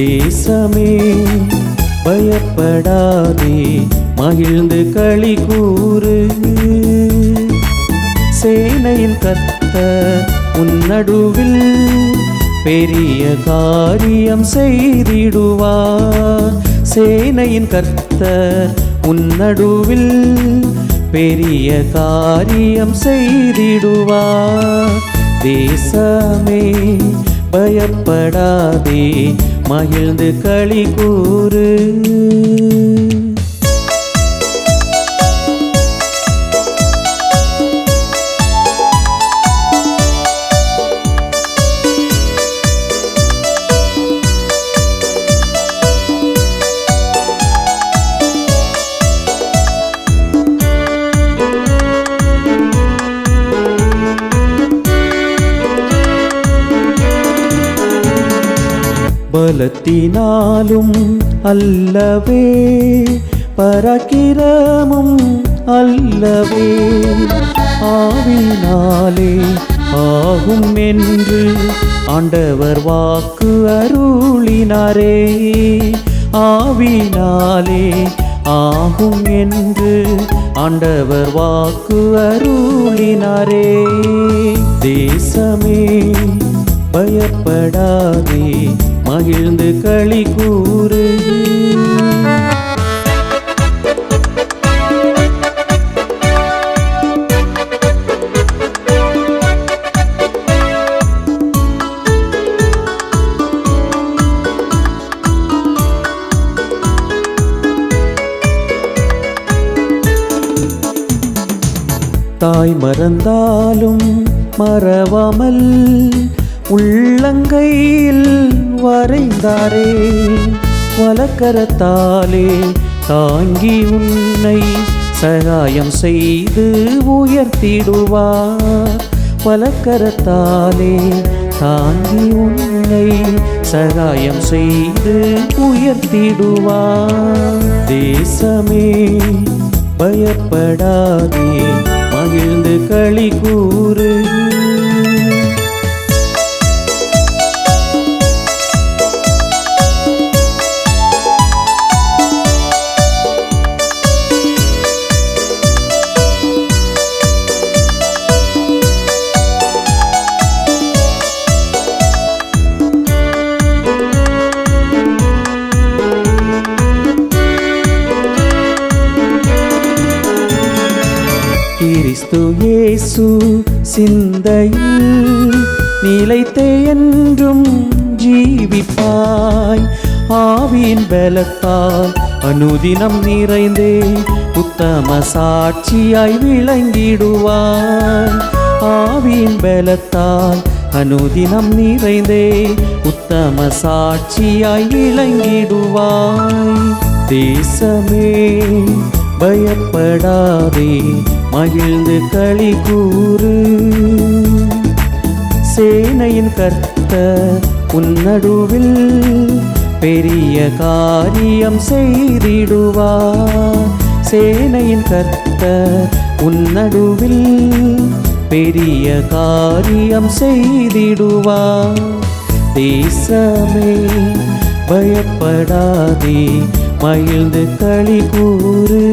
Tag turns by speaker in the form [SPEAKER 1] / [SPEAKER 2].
[SPEAKER 1] தேசமே பயப்படாதே மகிழ்ந்து களி கூறு. சேனையின் கத்த உன்னடுவில் பெரிய காரியம் செய்திடுவார். சேனையின் கர்த்த உன்னடுவில் பெரிய காரியம் செய்திடுவார். தேசமே பயப்படாதே மகிழ்ந்து களி கூறு. பலத்தினாலும் அல்லவே பரக்கிரமும் அல்லவே. ஆவினாலே ஆகும் என்று ஆண்டவர் வாக்கு அருளினாரே. ஆவினாலே ஆகும் என்று ஆண்டவர் வாக்கு அருளினாரே. தேசமே பயப்படாதே. மகிழ்ந்து களி கூறு. தாய் மறந்தாலும் மறவாமல் உள்ளங்கையில் வரைந்தாரே வலக்கரத்தாலே தாங்கி உன்னை சகாயம் செய்து உயர்த்திடுவார். வலக்கரத்தாலே தாங்கி உன்னை சகாயம் செய்து உயர்த்திடுவார். தேசமே பயப்படாதே மகிழ்ந்து களி கூறு கிறிஸ்து இயேசு சிந்தையில் நிலைத்தே என்றும் ஜீவிப்பாய். ஆவியின் பலத்தால் அனுதினம் நிறைந்தே உத்தம சாட்சியாய் விளங்கிடுவாய். ஆவியின் பலத்தால் அனுதினம் நிறைந்தே உத்தம சாட்சியாய் விளங்கிடுவாய். தேசமே பயப்படாதே மகிழ்ந்து களி கூறு. சேனையின் கர்த்த உன்னடுவில் பெரிய காரியம் செய்திடுவா சேனையின் கர்த்த உன்னடுவில் பெரிய காரியம் செய்திடுவா தேசமே பயப்படாதே மகிழ்ந்து களி கூறு.